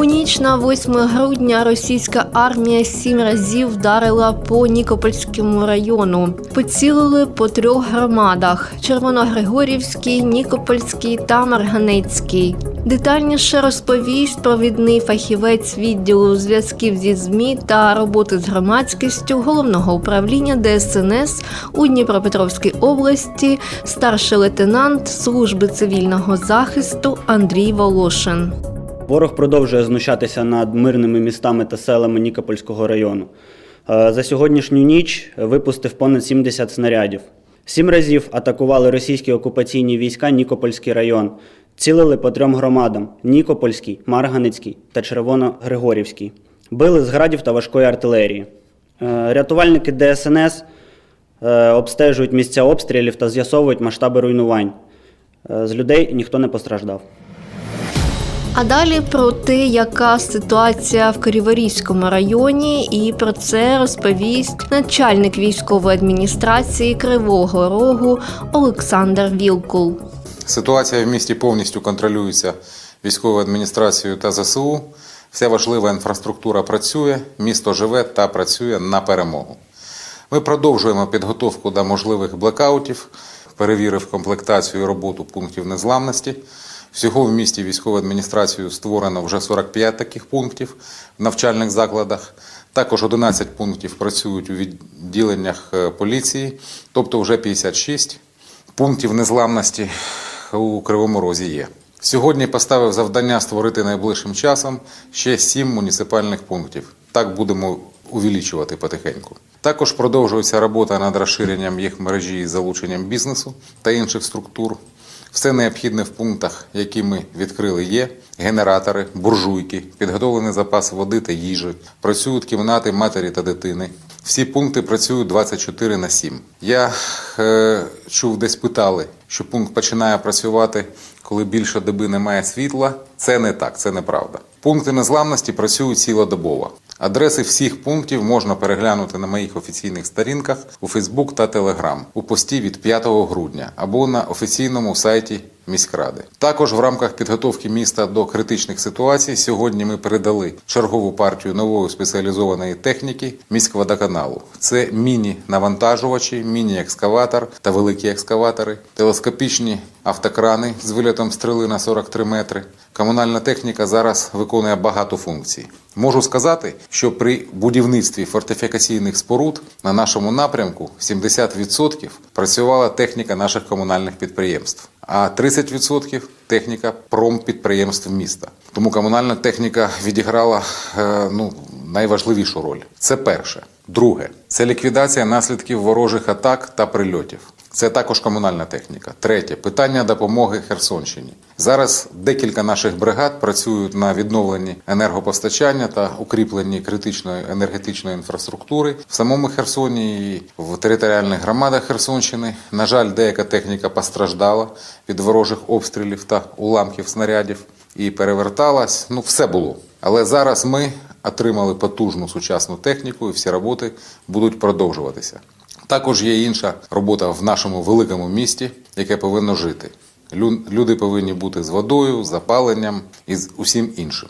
У ніч на 8 грудня російська армія сім разів вдарила по Нікопольському району. Поцілили по трьох громадах: Червоногригорівський, Нікопольський та Марганецький. Детальніше розповість провідний фахівець відділу зв'язків зі ЗМІ та роботи з громадськістю головного управління ДСНС у Дніпропетровській області, старший лейтенант служби цивільного захисту Андрій Волошин. Ворог продовжує знущатися над мирними містами та селами Нікопольського району. Е, За сьогоднішню ніч випустив понад 70 снарядів. Сім разів атакували російські окупаційні війська Нікопольський район. Цілили по трьом громадам: Нікопольський, Марганецький та Червоно-Григорівський. Били з градів та важкої артилерії. Е, Рятувальники ДСНС е, обстежують місця обстрілів та з'ясовують масштаби руйнувань. З людей ніхто не постраждав. А далі про те, яка ситуація в Криворізькому районі, і про це розповість начальник військової адміністрації Кривого Рогу Олександр Вілкул. Ситуація в місті повністю контролюється військовою адміністрацією та ЗСУ. Вся важлива інфраструктура працює, місто живе та працює на перемогу. Ми продовжуємо підготовку до можливих блекаутів, перевірив комплектацію і роботу пунктів незламності. Всього в місті військовою адміністрацією створено вже 45 таких пунктів в навчальних закладах. Також 11 пунктів працюють у відділеннях е, поліції, тобто вже 56 пунктів незламності у Кривому Розі є. Сьогодні поставив завдання створити найближчим часом ще сім муніципальних пунктів. Так будемо увеличувати потихеньку. Також продовжується робота над розширенням їх мережі із залученням бізнесу та інших структур. Все необхідне в пунктах, які ми відкрили, є генератори, буржуйки, підготовлений запас води та їжі, працюють кімнати матері та дитини. Всі пункти працюють 24 на 7. Я е, чув, десь питали, що пункт починає працювати, коли більше доби немає світла. Це не так, це неправда. Пункти незламності працюють цілодобово. Адреси всіх пунктів можна переглянути на моїх офіційних сторінках у Фейсбук та Телеграм у пості від 5 грудня або на офіційному сайті міськради. Також в рамках підготовки міста до критичних ситуацій сьогодні ми передали чергову партію нової спеціалізованої техніки міськводоканалу. Це міні-навантажувачі, міні-екскаватор та великі екскаватори, телескопічні автокрани з вильотом стріли на 43 метри. Комунальна техніка зараз виконує багато функцій. Можу сказати, що при будівництві фортифікаційних споруд на нашому напрямку 70% працювала техніка наших комунальних підприємств, а 30% техніка промпідприємств міста. Тому комунальна техніка відіграла е, ну, найважливішу роль. Це перше. Друге це ліквідація наслідків ворожих атак та прильотів. Це також комунальна техніка. Третє питання допомоги Херсонщині. Зараз декілька наших бригад працюють на відновленні енергопостачання та укріпленні критичної енергетичної інфраструктури в самому Херсоні і в територіальних громадах Херсонщини. На жаль, деяка техніка постраждала від ворожих обстрілів та уламків снарядів і переверталась. Ну, все було. Але зараз ми отримали потужну сучасну техніку, і всі роботи будуть продовжуватися. Також є інша робота в нашому великому місті, яке повинно жити. Люди повинні бути з водою, з запаленням і з усім іншим.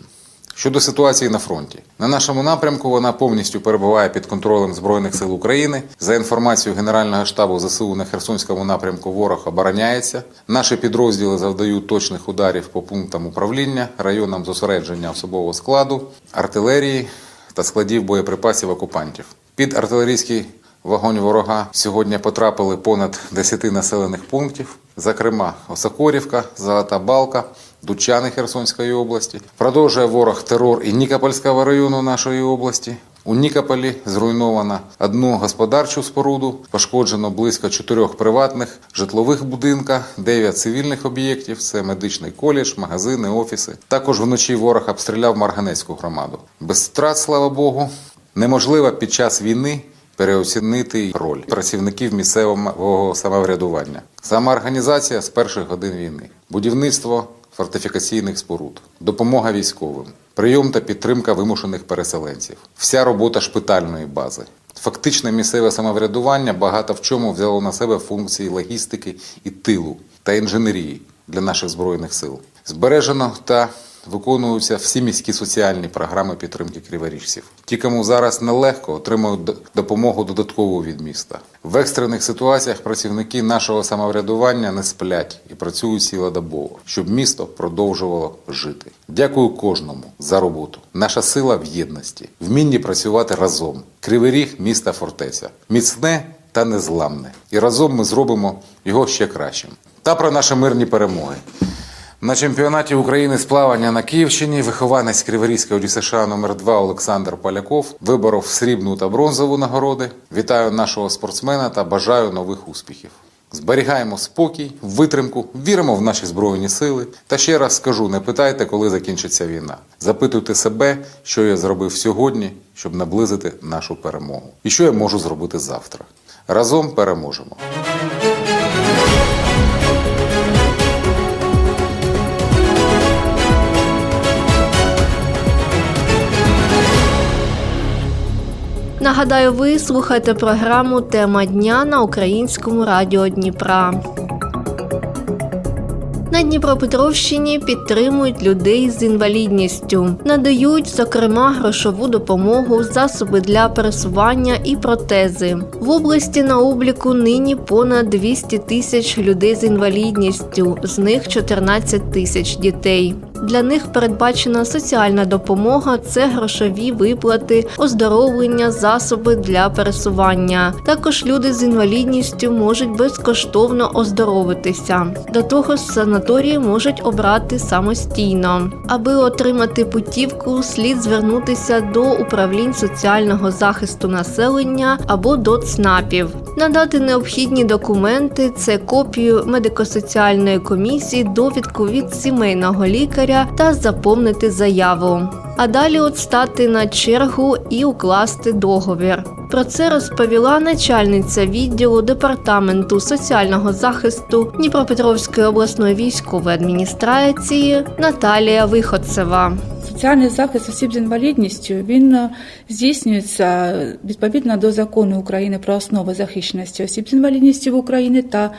Щодо ситуації на фронті, на нашому напрямку вона повністю перебуває під контролем Збройних сил України. За інформацією Генерального штабу ЗСУ на Херсонському напрямку ворог обороняється. Наші підрозділи завдають точних ударів по пунктам управління, районам зосередження особового складу, артилерії та складів боєприпасів окупантів. Під артилерійський вогонь ворога сьогодні потрапили понад 10 населених пунктів, зокрема Осокорівка, Золота Балка, Дучани Херсонської області. Продовжує ворог терор і Нікопольського району нашої області. У Нікополі зруйновано одну господарчу споруду, пошкоджено близько чотирьох приватних житлових будинка, дев'ять цивільних об'єктів. Це медичний коледж, магазини, офіси. Також вночі ворог обстріляв Марганецьку громаду. Без втрат, слава Богу. Неможливо під час війни переоцінити роль працівників місцевого самоврядування. Самоорганізація з перших годин війни, будівництво фортифікаційних споруд, допомога військовим, прийом та підтримка вимушених переселенців, вся робота шпитальної бази. Фактичне місцеве самоврядування багато в чому взяло на себе функції логістики і тилу та інженерії для наших збройних сил. Збережено та виконуються всі міські соціальні програми підтримки криворіжців. Ті, кому зараз нелегко, отримують допомогу додаткову від міста. В екстрених ситуаціях працівники нашого самоврядування не сплять і працюють цілодобово, щоб місто продовжувало жити. Дякую кожному за роботу. Наша сила в єдності, вмінні працювати разом. Кривий ріг міста фортеця, міцне та незламне. І разом ми зробимо його ще кращим. Та про наші мирні перемоги. На чемпіонаті України з плавання на Київщині вихованець Криворізького ДЮСШ номер 2 Олександр Поляков виборов срібну та бронзову нагороди. Вітаю нашого спортсмена та бажаю нових успіхів. Зберігаємо спокій, витримку, віримо в наші збройні сили. Та ще раз скажу: не питайте, коли закінчиться війна. Запитуйте себе, що я зробив сьогодні, щоб наблизити нашу перемогу, і що я можу зробити завтра. Разом переможемо. Нагадаю, ви слухаєте програму Тема дня на українському радіо Дніпра. На Дніпропетровщині підтримують людей з інвалідністю, надають, зокрема, грошову допомогу, засоби для пересування і протези. В області на обліку нині понад 200 тисяч людей з інвалідністю, з них 14 тисяч дітей. Для них передбачена соціальна допомога це грошові виплати, оздоровлення, засоби для пересування. Також люди з інвалідністю можуть безкоштовно оздоровитися. До того ж, санаторії можуть обрати самостійно. Аби отримати путівку, слід звернутися до управлінь соціального захисту населення або до ЦНАПів. Надати необхідні документи це копію медико-соціальної комісії, довідку від сімейного лікаря та заповнити заяву. А далі от стати на чергу і укласти договір. Про це розповіла начальниця відділу департаменту соціального захисту Дніпропетровської обласної військової адміністрації Наталія Виходцева. Соціальний захист осіб з інвалідністю він е, здійснюється відповідно до закону України про основи захищеності осіб з інвалідністю в Україні та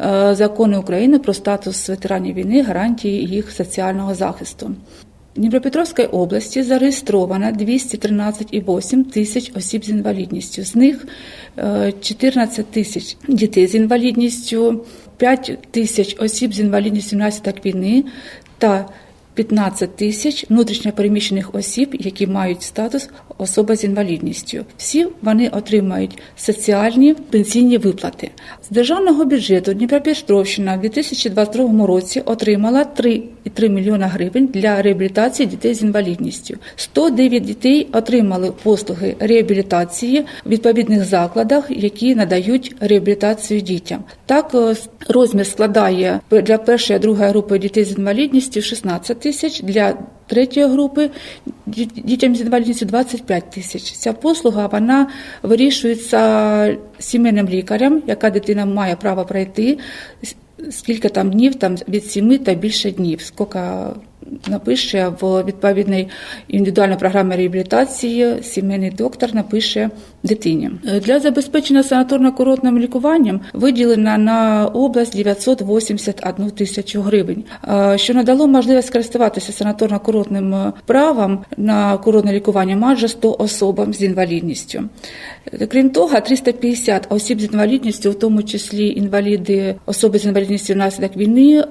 е, закону України про статус ветеранів війни, гарантії їх соціального захисту. Дніпропетровській області зареєстровано 213,8 тисяч осіб з інвалідністю. З них е, 14 тисяч дітей з інвалідністю, 5 тисяч осіб з інвалідністю внаслідок війни та 15 тисяч внутрішньопереміщених осіб, які мають статус особа з інвалідністю. Всі вони отримають соціальні пенсійні виплати. З державного бюджету Дніпропетровщина в 2022 році отримала 3,3 мільйона гривень для реабілітації дітей з інвалідністю. 109 дітей отримали послуги реабілітації в відповідних закладах, які надають реабілітацію дітям. Так, е, розмір складає для першої та другої групи дітей з інвалідністю 16 тисяч, для третьої групи діт- дітям з інвалідністю 25 тисяч. Ця послуга вона вирішується сімейним лікарем, яка дитина має право пройти. Скільки там днів, там від 7 та більше днів, скільки напише в відповідній індивідуальній програмі реабілітації, сімейний доктор напише дитині. Для забезпечення санаторно-курортним лікуванням виділено на область 981 тисячу гривень, що надало можливість користуватися санаторно-курортним правом на курортне лікування майже 100 особам з інвалідністю. Крім того, 350 осіб з інвалідністю, в тому числі інваліди, особи з інвалідністю внаслідок війни,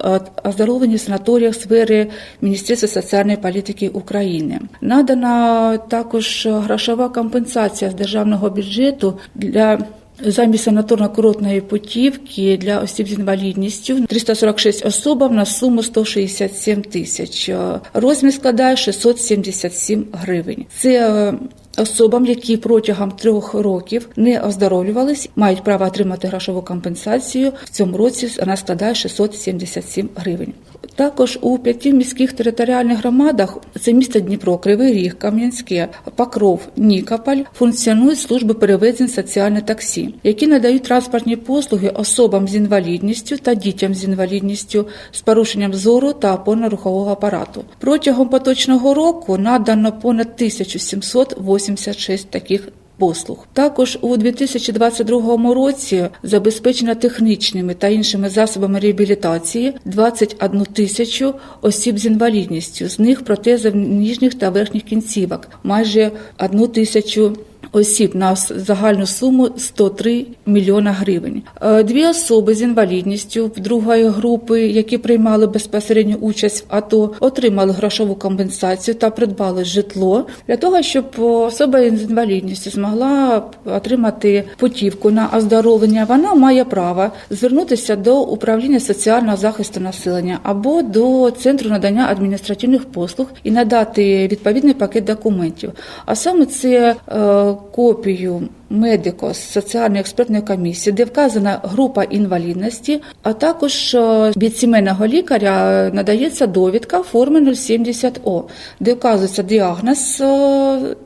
оздоровлені в санаторіях сфери Міністерства соціальної політики України. Надана також грошова компенсація з державного бюджету для Замість санаторно-курортної путівки для осіб з інвалідністю 346 особам на суму 167 тисяч. Розмір складає 677 гривень. Це е, Особам, які протягом трьох років не оздоровлювались, мають право отримати грошову компенсацію. В цьому році вона складає 677 гривень. Також у п'яти міських територіальних громадах це місто Дніпро, Кривий Ріг, Кам'янське, Покров, Нікополь функціонують служби перевезень соціальне таксі, які надають транспортні послуги особам з інвалідністю та дітям з інвалідністю з порушенням зору та опорно-рухового апарату. Протягом поточного року надано понад 1786 таких послуг. Також у 2022 році забезпечено технічними та іншими засобами реабілітації 21 тисячу осіб з інвалідністю, з них протези ніжніх та верхніх кінцівок, майже 1 тисячу осіб на загальну суму 103 мільйона гривень. Е, Дві особи з інвалідністю другої групи, які приймали безпосередню участь в АТО, отримали грошову компенсацію та придбали житло для того, щоб особа з інвалідністю змогла отримати путівку на оздоровлення. Вона має право звернутися до управління соціального захисту населення або до центру надання адміністративних послуг і надати відповідний пакет документів. А саме це е, копію медико з соціальної експертної комісії, де вказана група інвалідності, а також е, від сімейного лікаря надається довідка форми 070О, де вказується діагноз е,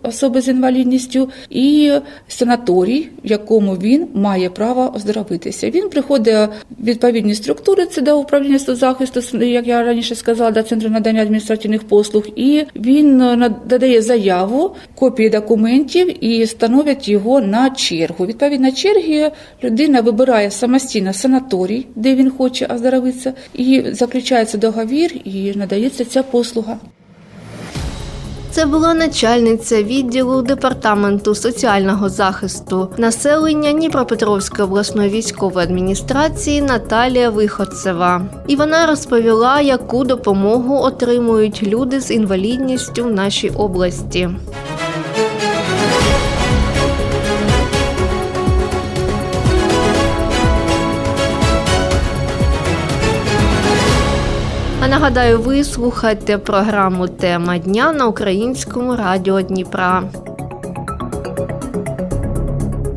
особи з інвалідністю і санаторій, в якому він має право оздоровитися. Він приходить в відповідні структури, це до управління соцзахисту, як я раніше сказала, до центру надання адміністративних послуг, і він е, надає заяву, копії документів і становлять його на чергу. Відповідно черги людина вибирає самостійно санаторій, де він хоче оздоровитися, і заключається договір і надається ця послуга. Це була начальниця відділу департаменту соціального захисту населення Дніпропетровської обласної військової адміністрації Наталія Виходцева. І вона розповіла, яку допомогу отримують люди з інвалідністю в нашій області. А нагадаю, ви слухаєте програму Тема дня на українському радіо Дніпра.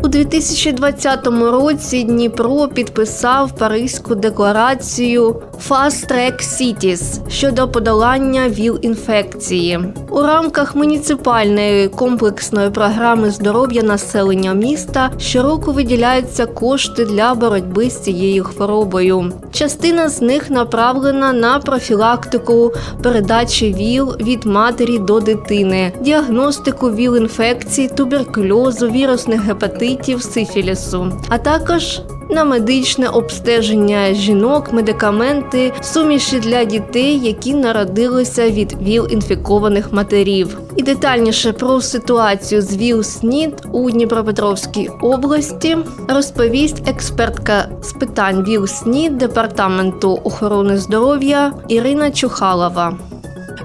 У 2020 році Дніпро підписав Паризьку декларацію Fast Track Cities щодо подолання ВІЛ-інфекції. У рамках муніципальної комплексної програми здоров'я населення міста щороку виділяються кошти для боротьби з цією хворобою. Частина з них направлена на профілактику передачі ВІЛ від матері до дитини, діагностику ВІЛ-інфекцій, туберкульозу, вірусних гепатитів, сифілісу, а також на медичне обстеження жінок, медикаменти, суміші для дітей, які народилися від ВІЛ-інфікованих матерів. І детальніше про ситуацію з ВІЛ-СНІД у Дніпропетровській області розповість експертка з питань ВІЛ-СНІД Департаменту охорони здоров'я Ірина Чухалова.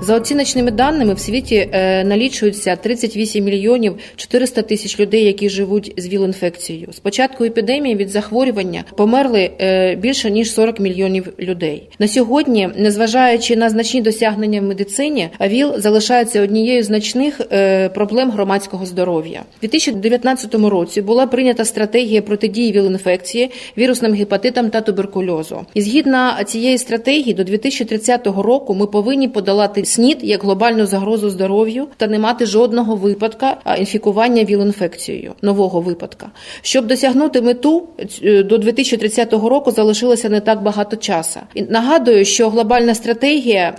За оціночними даними, в світі е, налічується 38 мільйонів 400 тисяч людей, які живуть з ВІЛ-інфекцією. З початку епідемії від захворювання померли е, більше ніж 40 мільйонів людей. На сьогодні, незважаючи на значні досягнення в медицині, ВІЛ залишається однією з значних е, проблем громадського здоров'я. У 2019 році була прийнята стратегія протидії ВІЛ-інфекції, вірусним гепатитам та туберкульозу. І згідно цієї стратегії, до 2030 року ми повинні подолати СНІД як глобальну загрозу здоров'ю та не мати жодного випадка інфікування ВІЛ-інфекцією, нового випадка. Щоб досягнути мету е, до 2030 року залишилося не так багато часу. І нагадую, що глобальна стратегія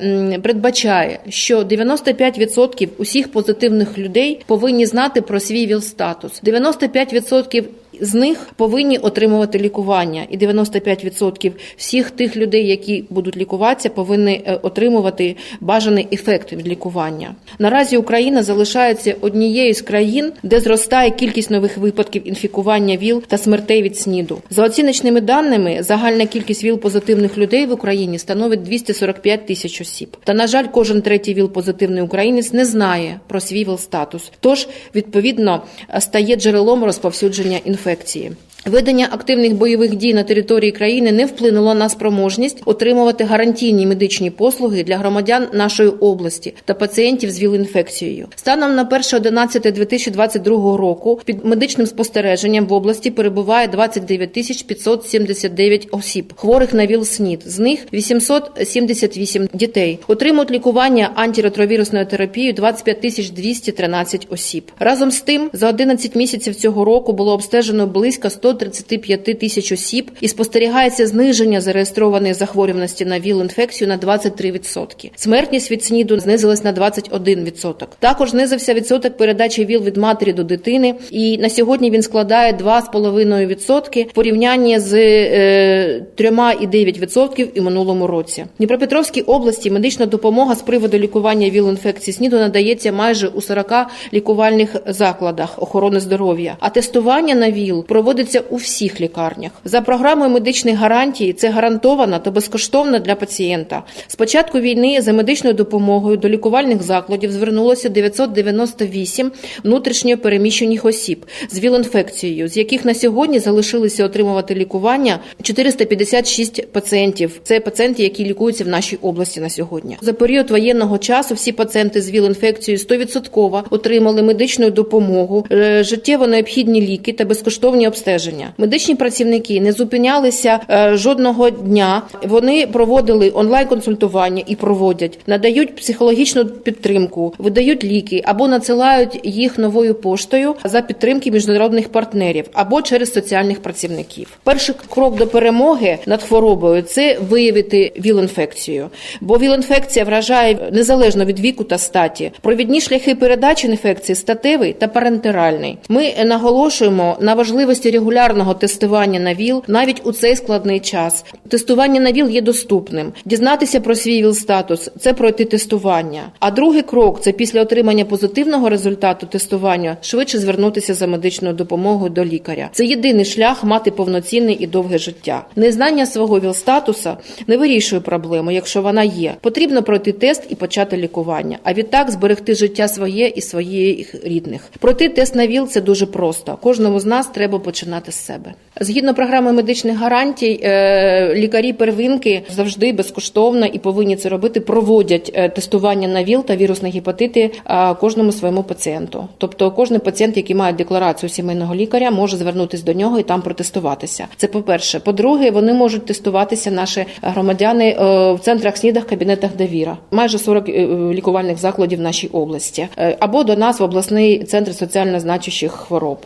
передбачає, що 95% усіх позитивних людей повинні знати про свій ВІЛ-статус. 95% з них повинні отримувати лікування, і 95% всіх тих людей, які будуть лікуватися, повинні е, отримувати бажаний ефект від лікування. Наразі Україна залишається однією з країн, де зростає кількість нових випадків інфікування ВІЛ та смертей від СНІДу. За оціночними даними, загальна кількість ВІЛ-позитивних людей в Україні становить 245 тисяч осіб. Та на жаль, кожен третій ВІЛ-позитивний українець не знає про свій ВІЛ-статус. Тож, відповідно, стає джерелом розповсюдження інфекції інфекції. Ведення активних бойових дій на території країни не вплинуло на спроможність отримувати гарантійні медичні послуги для громадян нашої області та пацієнтів з ВІЛ-інфекцією. Станом на 1.11.2022 року під медичним спостереженням в області перебуває 29 тисяч 579 осіб, хворих на ВІЛ-СНІД. З них 878 дітей. Отримують лікування антиретровірусною терапією 25 тисяч 213 осіб. Разом з тим, за 11 місяців цього року було обстежено близько 135 тисяч осіб і спостерігається зниження зареєстрованої захворюваності на ВІЛ-інфекцію на 23%. Смертність від СНІДу знизилась на 21%. Також знизився відсоток передачі ВІЛ від матері до дитини, і на сьогодні він складає 2,5% в порівнянні з е, 3,9% і минулому році. Дніпропетровській області медична допомога з приводу лікування ВІЛ-інфекції СНІДу надається майже у 40 лікувальних закладах охорони здоров'я, а тестування на ВІЛ проводиться у всіх лікарнях. За програмою медичних гарантій це гарантовано та безкоштовно для пацієнта. З початку війни за медичною допомогою до лікувальних закладів звернулося 998 внутрішньо переміщених осіб з ВІЛ-інфекцією, з яких на сьогодні залишилися отримувати лікування 456 пацієнтів. Це пацієнти, які лікуються в нашій області на сьогодні. За період воєнного часу всі пацієнти з ВІЛ-інфекцією 100% отримали медичну допомогу, е, життєво необхідні ліки та безкоштовні обстеження. Медичні працівники не зупинялися е, жодного дня. Вони проводили онлайн-консультування і проводять, надають психологічну підтримку, видають ліки або надсилають їх новою поштою за підтримки міжнародних партнерів або через соціальних працівників. Перший крок до перемоги над хворобою це виявити ВІЛ-інфекцію, бо ВІЛ-інфекція вражає незалежно від віку та статі. Провідні шляхи передачі інфекції статевий та парентеральний. Ми наголошуємо на важливості регулярного тестування на ВІЛ навіть у цей складний час. Тестування на ВІЛ є доступним. Дізнатися про свій ВІЛ-статус – це пройти тестування. А другий крок це після отримання позитивного результату тестування швидше звернутися за медичною допомогою до лікаря. Це єдиний шлях мати повноцінне і довге життя. Незнання свого ВІЛ-статуса не вирішує проблему, якщо вона є. Потрібно пройти тест і почати лікування. А відтак зберегти життя своє і своїх рідних. Пройти тест на ВІЛ – це дуже просто. Кожному з нас треба починати з себе. Згідно програми медичних гарантій, е, лікарі первинки завжди безкоштовно і повинні це робити. Проводять е, тестування на ВІЛ та вірусні гепатити е, кожному своєму пацієнту. Тобто, кожен пацієнт, який має декларацію сімейного лікаря, може звернутися до нього і там протестуватися. Це по перше. По-друге, вони можуть тестуватися наші громадяни в центрах снідах, кабінетах довіра. Майже 40 е, лікувальних закладів в нашій області, або до нас в обласний центр соціально значущих хвороб,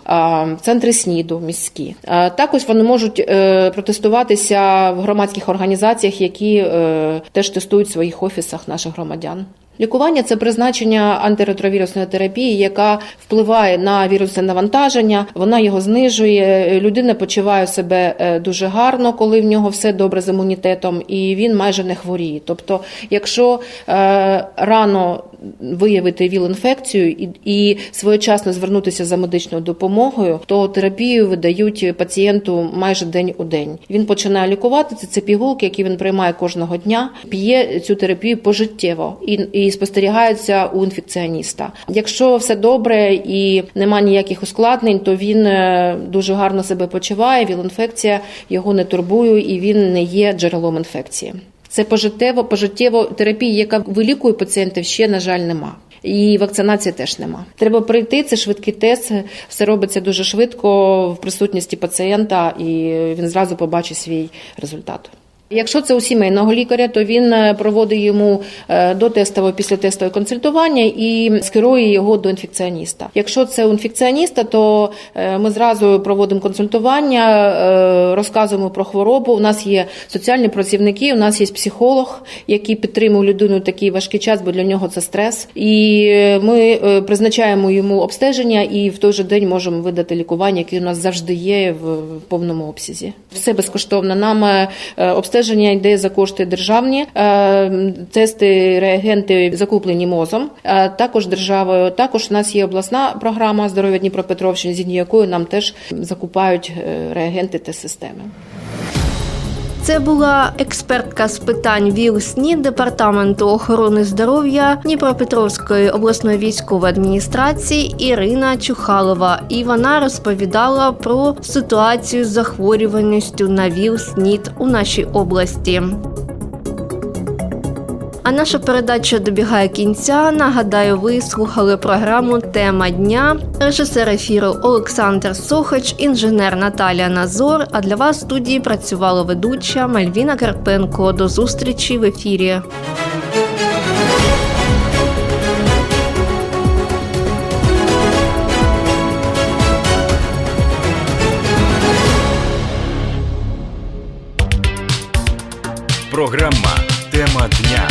центри СНІДу міські. А, Також вони можуть е, протестуватися в громадських організаціях, які е, теж тестують в своїх офісах наших громадян. Лікування це призначення антиретровірусної терапії, яка впливає на вірусне навантаження, вона його знижує. Людина почуває себе е, дуже гарно, коли в нього все добре з імунітетом, і він майже не хворіє. Тобто, якщо е, рано виявити ВІЛ-інфекцію і, і своєчасно звернутися за медичною допомогою, то терапію видають пацієнту майже день у день. Він починає лікуватися. Це пігулки, які він приймає кожного дня, п'є цю терапію пожиттєво і, і спостерігається у інфекціоніста. Якщо все добре і нема ніяких ускладнень, то він е, дуже гарно себе почуває. ВІЛ-інфекція його не турбує і він не є джерелом інфекції. Це пожиттєво, пожиттєво терапії, яка вилікує пацієнтів, ще на жаль нема. І вакцинації теж нема. Треба прийти. Це швидкий тест. Все робиться дуже швидко в присутності пацієнта, і він зразу побачить свій результат. Якщо це у сімейного лікаря, то він е, проводить йому е, дотестове післятестове консультування і скерує його до інфекціоніста. Якщо це у інфекціоніста, то е, ми зразу проводимо консультування, розказуємо про хворобу. У нас є соціальні працівники, у нас є психолог, який підтримує людину в такий важкий час, бо для нього це стрес. І ми призначаємо йому обстеження і в той же день можемо видати лікування, яке у нас завжди є в повному обсязі. Все безкоштовно. Нам е, обстеження йде за кошти державні, е, тести, реагенти закуплені МОЗом, е, також державою. Також у нас є обласна програма здоров'я Дніпропетровщини, згідно якої нам теж закупають е, реагенти та системи. Це була експертка з питань ВІЛ-СНІ департаменту охорони здоров'я Дніпропетровської обласної військової адміністрації Ірина Чухалова. І вона розповідала про ситуацію з захворюваністю на ВІЛ-СНІД у нашій області. А наша передача добігає кінця. Нагадаю, ви слухали програму Тема дня. Режисер ефіру Олександр Сохач, інженер Наталія Назор. А для вас в студії працювала ведуча Мальвіна Карпенко. До зустрічі в ефірі. Програма Тема дня